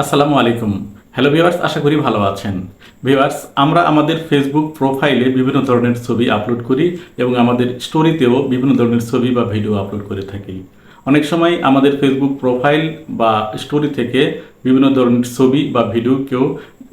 আসসালামু আলাইকুম। Hello viewers আশা করি ভালো আছেন। ভিউয়ার্স আমরা আমাদের ফেসবুক প্রোফাইলে বিভিন্ন ধরনের ছবি আপলোড করি এবং আমাদের স্টোরিতেও বিভিন্ন ধরনের ছবি বা ভিডিও আপলোড করে থাকি। অনেক সময় আমাদের ফেসবুক প্রোফাইল বা স্টোরি থেকে বিভিন্ন ধরনের ছবি বা ভিডিও কেউ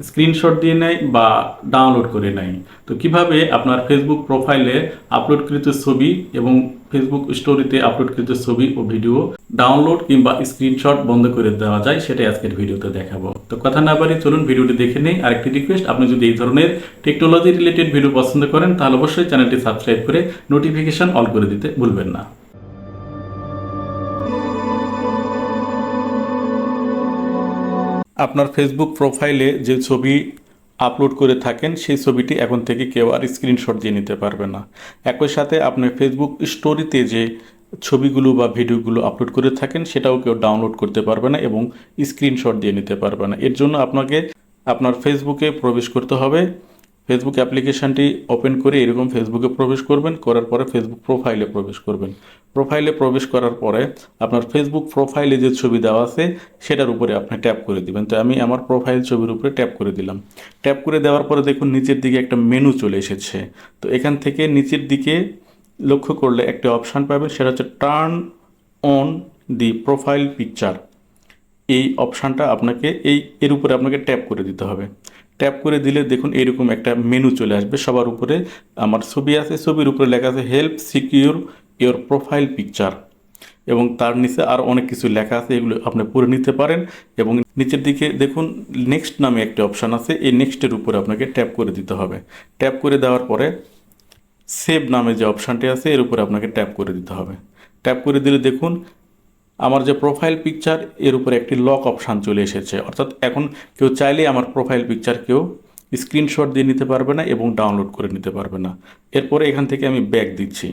স্ক্রিনশট দিয়ে নেয় বা ডাউনলোড করে নেয়। তো কীভাবে আপনার ফেসবুক প্রোফাইলে আপলোডকৃত ছবি এবং ফেসবুক স্টোরিতে আপলোডকৃত ছবি ও ভিডিও ডাউনলোড কিংবা স্ক্রিনশট বন্ধ করে দেওয়া যায়, সেটাই আজকের ভিডিওতে দেখাবো। তো কথা না বাড়ি চলুন ভিডিওটি দেখে নেই। আরেকটি রিকোয়েস্ট আপনি যদি এই ধরনের টেকনোলজি রিলেটেড ভিডিও পছন্দ করেন, তাহলে অবশ্যই চ্যানেলটি সাবস্ক্রাইব করে নোটিফিকেশন অল করে দিতে ভুলবেন না। আপনার ফেসবুক প্রোফাইলে যে ছবি আপলোড করে থাকেন, সেই ছবিটি এখন থেকে কেউ আর স্ক্রিনশট দিয়ে নিতে পারবে না। একই সাথে আপনি ফেসবুক স্টোরিতে যে ছবিগুলো বা ভিডিওগুলো আপলোড করে থাকেন, সেটাও কেউ ডাউনলোড করতে পারবে না এবং স্ক্রিনশট দিয়ে নিতে পারবে না। এর জন্য আপনাকে, আপনার ফেসবুকে প্রবেশ করতে হবে। ফেসবুক অ্যাপ্লিকেশনটি ওপেন করে এরকম ফেসবুকে প্রবেশ করবেন, করার পরে ফেসবুক প্রোফাইলে প্রবেশ করবেন। প্রোফাইলে প্রবেশ করার পরে আপনার ফেসবুক প্রোফাইলে যে ছবি দেওয়া আছে, সেটার উপরে আপনি ট্যাপ করে দিবেন। তো আমি আমার প্রোফাইল ছবির উপরে ট্যাপ করে দিলাম। ট্যাপ করে দেওয়ার পরে দেখুন নিচের দিকে একটা মেনু চলে এসেছে। তো এখান থেকে নিচের দিকে লক্ষ্য করলে একটা অপশান পাবেন, সেটা হচ্ছে turn on the profile picture এই অপশানটা আপনাকে, এই, এর উপরে আপনাকে ট্যাপ করে দিতে হবে। ট্যাপ করে দিলে দেখুন এরকম একটা মেনু চলে আসবে। সবার উপরে আমার ছবি আছে, ছবির উপরে লেখা আছে help secure your profile picture এবং তার নিচে আর অনেক কিছু লেখা আছে, এগুলো আপনি পড়ে নিতে পারেন। এবং নিচের দিকে দেখুন নেক্সট নামে একটি অপশান আছে, এই নেক্সটের উপরে আপনাকে ট্যাপ করে দিতে হবে। ট্যাপ করে দেওয়ার পরে সেভ নামে যে অপশানটি আছে, এর উপরে আপনাকে ট্যাপ করে দিতে হবে। ট্যাপ করে দিলে দেখুন আমার যে প্রোফাইল পিকচার এর উপরে একটি লক অপশান চলে এসেছে। অর্থাৎ এখন কেউ চাইলেই আমার প্রোফাইল পিকচার কেউ স্ক্রিনশট দিয়ে নিতে পারবে না এবং ডাউনলোড করে নিতে পারবে না। এরপরে এখান থেকে আমি ব্যাক দিচ্ছি।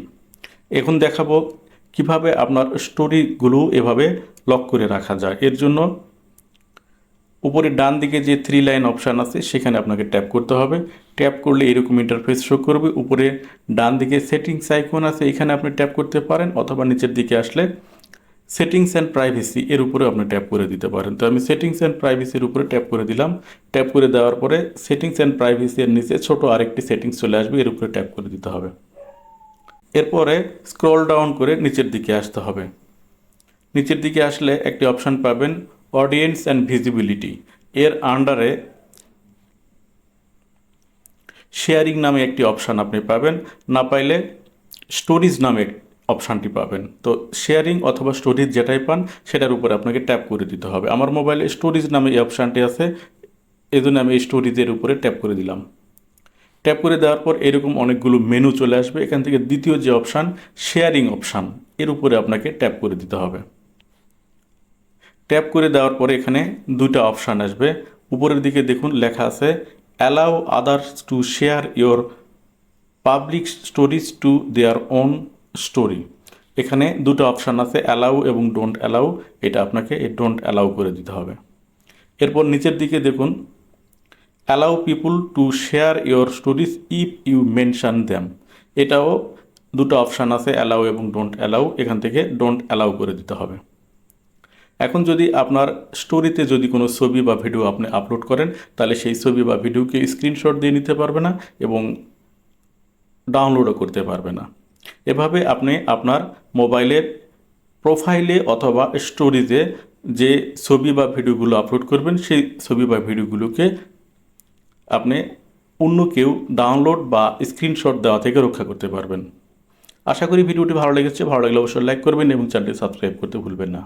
এখন দেখাবো কীভাবে আপনার স্টোরিগুলো এভাবে লক করে রাখা যায়। এর জন্য উপরে ডান দিকে যে থ্রি লাইন অপশান আছে, সেখানে আপনাকে ট্যাপ করতে হবে। ট্যাপ করলে এরকম ইন্টারফেস শো করবে। উপরে ডান দিকে সেটিংস আইকন আছে, এখানে আপনি ট্যাপ করতে পারেন, অথবা নিচের দিকে আসলে সেটিংস অ্যান্ড প্রাইভেসি এর উপরে আপনি ট্যাপ করে দিতে পারেন। তো আমি সেটিংস অ্যান্ড প্রাইভেসির উপরে ট্যাপ করে দিলাম। ট্যাপ করে দেওয়ার পরে সেটিংস অ্যান্ড প্রাইভেসি এর নিচে ছোট আরেকটি সেটিংস চলে আসবে, এর উপরে ট্যাপ করে দিতে হবে। এরপরে স্ক্রল ডাউন করে নিচের দিকে আসতে হবে। নিচের দিকে আসলে একটি অপশান পাবেন অডিয়েন্স অ্যান্ড ভিজিবিলিটি এর আন্ডারে শেয়ারিং নামে একটি অপশান আপনি পাবেন। না পাইলে স্টোরিজ নামে অপশানটি পাবেন। তো শেয়ারিং অথবা স্টোরিজ যেটাই পান, সেটার উপরে আপনাকে ট্যাপ করে দিতে হবে। আমার মোবাইলে স্টোরিজ নামে এই অপশানটি আছে এই জন্য আমি এই স্টোরিজের উপরে ট্যাপ করে দিলাম। ট্যাপ করে দেওয়ার পর এরকম অনেকগুলো মেনু চলে আসবে। এখান থেকে দ্বিতীয় যে অপশান শেয়ারিং অপশান এর উপরে আপনাকে ট্যাপ করে দিতে হবে। ট্যাপ করে দেওয়ার পরে এখানে দুইটা অপশান আসবে। উপরের দিকে দেখুন লেখা আছে allow others to share your public stories to their own story এখানে দুটো অপশান আছে অ্যালাউ এবং ডোন্ট অ্যালাউ এটা আপনাকে এই ডোন্ট অ্যালাউ করে দিতে হবে। এরপর নিচের দিকে দেখুন। Allow people to share your stories if you mention them এটাও দুটো অপশান আছে অ্যালাউ এবং ডোন্ট অ্যালাউ এখান থেকে ডোন্ট অ্যালাউ করে দিতে হবে। এখন যদি আপনার স্টোরিতে যদি কোনো ছবি বা ভিডিও আপনি আপলোড করেন, তাহলে সেই ছবি বা ভিডিওকে স্ক্রিনশট দিয়ে নিতে পারবে না এবং ডাউনলোডও করতে পারবে না। এভাবে আপনি আপনার মোবাইলের প্রোফাইলে অথবা স্টোরিতে যে ছবি বা ভিডিওগুলো আপলোড করবেন, সেই ছবি বা ভিডিওগুলোকে আপনি অন্য কেউ ডাউনলোড বা স্ক্রিনশট দেওয়া থেকে রক্ষা করতে পারবেন। আশা করি ভিডিওটি ভালো লেগেছে। ভালো লাগলে অবশ্যই লাইক করবেন এবং চ্যানেলটি সাবস্ক্রাইব করতে ভুলবেন না।